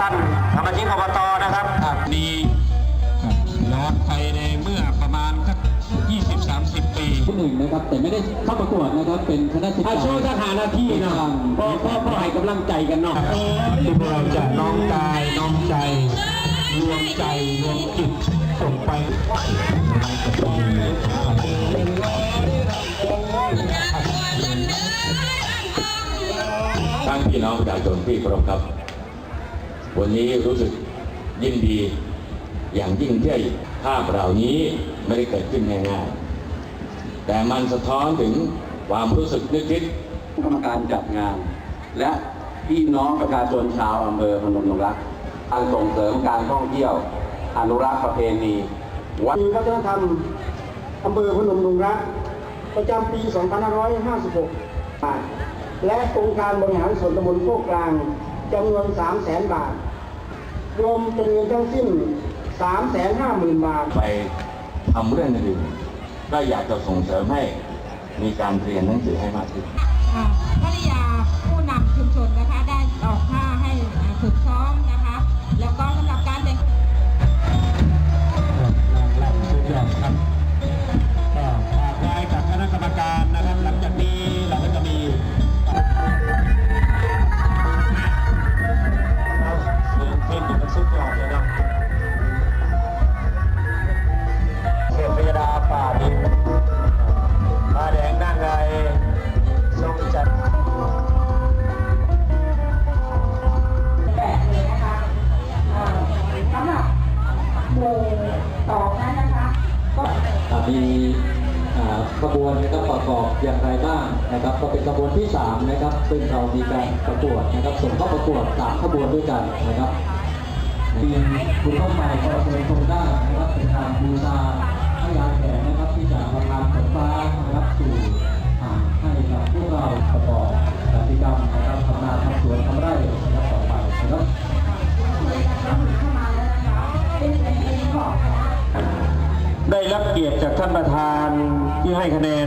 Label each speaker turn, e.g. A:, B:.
A: ท่านสมาชิกอบตนะครับมีย้อนไปในเมื่อประมาณสั20 30 ปี
B: ที่หนึ่งนะครับ แต่ไม่ได้เข้าประกวดนะครับ เป็นคณะศิษย์ช่วยส
A: ถานที่เนาะ
B: พ่อพ่อพ่อให้
A: กำลังใจกันเนาะที่พวกเราจะน้องกายน้องใจรวมใจรวมจิตส่งไป
C: ทั้งพี่น้องประชาชนที่เครพครับ วันนี้รู้สึกยินดีอย่างยิ่งที่ภาพเหล่านี้ไม่ได้เกิดขึ้นง่ายๆ แต่มันสะท้อนถึงความรู้สึกนึกคิด
D: กรรมการจัดงาน และพี่น้องประชาชนชาวอำเภอพนมดงรักการส่งเสริมการท่องเที่ยว อนุรักษ์ประเพณีวัด
E: มีวัฒนธรรมอำเภอพนมดงรักประจำปี 2556บาทและองค์การบริหารส่วนตำบลโคกกลาง จำนวน300,000บาท รวมเป็นเงินทั้งสิ้น350,000บาท
C: ไปทำเรื่องอื่นก็อยากจะส่งเสริมให้มีการเรียนหนังสือให้มากขึ้น
F: อ่าภริยาผู้นำชุมชนนะคะได้ออกผ้าให้อ่าฝึกซ้อมนะคะ แล้วก็ หมู่สองนั้นนะคะก็
B: อ่ามีอ่าขบวนนะครับประกอบอย่างไรบ้างนะครับ ก็เป็นขบวนที่สามนะครับซึ่งเรามีการประกวดนะครับส่งเข้าประกวดสามขบวนด้วยกันนะครับปีคุณเข้าไปก็เชิญชมได้นะครับเป็นการบูชาให้ยาแก่นะครับที่จะประทานผลฟ้านะครับสู่อ่าให้กับพวกเราประกอบกิจกรรมนะครับทำนาทำสวน
A: ได้รับเกียรติจากท่านประธานที่ให้คะแนน